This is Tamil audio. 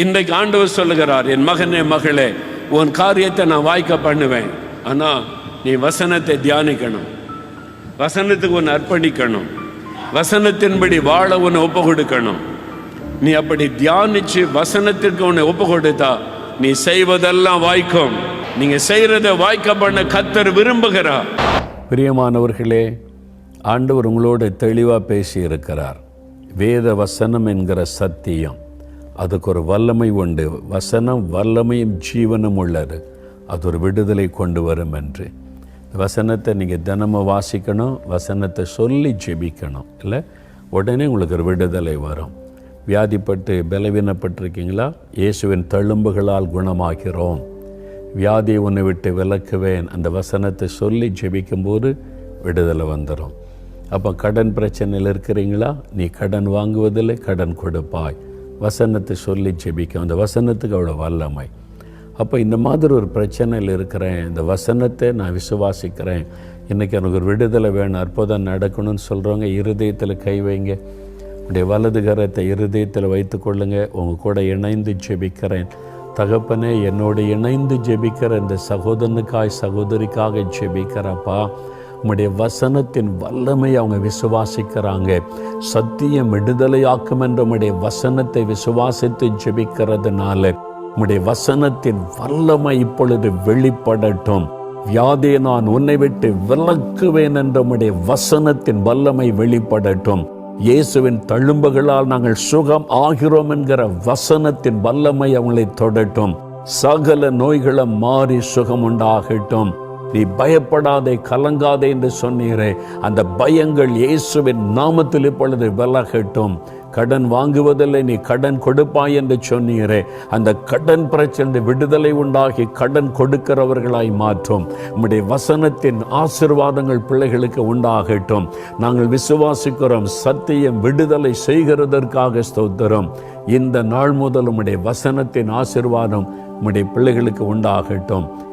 இன்றைக்கு ஆண்டவர் சொல்லுகிறார் என் மகனே மகளே உன் காரியத்தை நான் வாய்க்க பண்ணுவேன். ஆனால் நீ வசனத்தை தியானிக்கணும். வசனத்துக்கு உன் அர்ப்பணிக்கணும். வசனத்தின்படி வாழ உன்னை ஒப்பு கொடுக்கணும் நீ அப்படி தியானிச்சு வசனத்திற்கு உன்னை ஒப்பு கொடுத்தா நீ செய்வதெல்லாம் வாய்க்கும். நீங்க செய்யறத வாய்க்க பண்ண கத்தர் விரும்புகிறார். பிரியமானவர்களே ஆண்டவர் உங்களோட தெளிவாக பேசி இருக்கிறார் வேத வசனம் என்கிற சத்தியம். அதுக்கு ஒரு வல்லமை உண்டு. வசனம் வல்லமையும் ஜீவனும் உள்ளது. அது ஒரு விடுதலை கொண்டு வரும் என்று. வசனத்தை நீங்கள் தினமும் வாசிக்கணும் வசனத்தை சொல்லி ஜெபிக்கணும் இல்லை? உடனே உங்களுக்கு ஒரு விடுதலை வரும். வியாதிப்பட்டு பலவீனப்பட்டிருக்கீங்களா? இயேசுவின் தழும்புகளால் குணமாகிறோம். வியாதியை உன்னை விட்டு விலக்குவேன். அந்த வசனத்தை சொல்லி ஜெபிக்கும்போது விடுதலை வந்துடும் அப்போ கடன் பிரச்சனையில் இருக்கிறீங்களா? நீ கடன் வாங்குவதில்லை கடன் கொடுப்பாய். வசனத்தை சொல்லி ஜெபிக்கும். அந்த வசனத்துக்கு அவ்வளோ வல்லமை. அப்போ இந்த மாதிரி ஒரு பிரச்சனையில் இருக்கிறேன். இந்த வசனத்தை நான் விசுவாசிக்கிறேன். இன்றைக்கி எனக்கு ஒரு விடுதலை வேணும். அற்புதம் நடக்கணும்னு சொல்கிறவங்க இருதயத்தில் கை வைங்க. உடைய வலது கரத்தை இருதயத்தில் கொள்ளுங்கள் உங்கள் கூட இணைந்து ஜெபிக்கிறேன். தகப்பனே என்னோடு இணைந்து ஜெபிக்கிற இந்த சகோதரனுக்காய் சகோதரிக்காக ஜெபிக்கிறப்பா உம்முடைய வசனத்தின் வல்லமை அவங்க விசுவாசிக்கிறாங்க. சத்தியம் விடுதலையாக்கும் என்ற உம்முடைய வசனத்தை விசுவாசித்து ஜெபிக்கிறதுனால உம்முடைய வசனத்தின் வல்லமை இப்பொழுது வெளிப்படட்டும். வியாதியை நான் உன்னை விட்டு விலக்குவேன் என்ற உம்முடைய வசனத்தின் வல்லமை வெளிப்படட்டும். இயேசுவின் தழும்புகளால் நாங்கள் சுகம் ஆகிறோம் என்கிற வசனத்தின் வல்லமை அவங்களை தொடட்டும். சகல நோய்களை மாறி சுகம் உண்டாகட்டும் நீ பயப்படாதே கலங்காதே என்று சொன்னீரே. அந்த பயங்கள் இயேசுவின் நாமத்தில் இப்பொழுது விலகட்டும். கடன் வாங்குவதில்லை நீ கடன் கொடுப்பாய் என்று சொன்னீரே. அந்த கடன் பிரச்சனை விடுதலை உண்டாகி கடன் கொடுக்கிறவர்களாய் மாற்றும். உம்முடைய வசனத்தின் ஆசிர்வாதங்கள் பிள்ளைகளுக்கு உண்டாகட்டும். நாங்கள் விசுவாசிக்கிறோம் சத்தியம் விடுதலை செய்கிறதற்காக ஸ்தோத்திரம். இந்த நாள் முதல் உம்முடைய வசனத்தின் ஆசிர்வாதம் உம்முடைய பிள்ளைகளுக்கு உண்டாகட்டும்.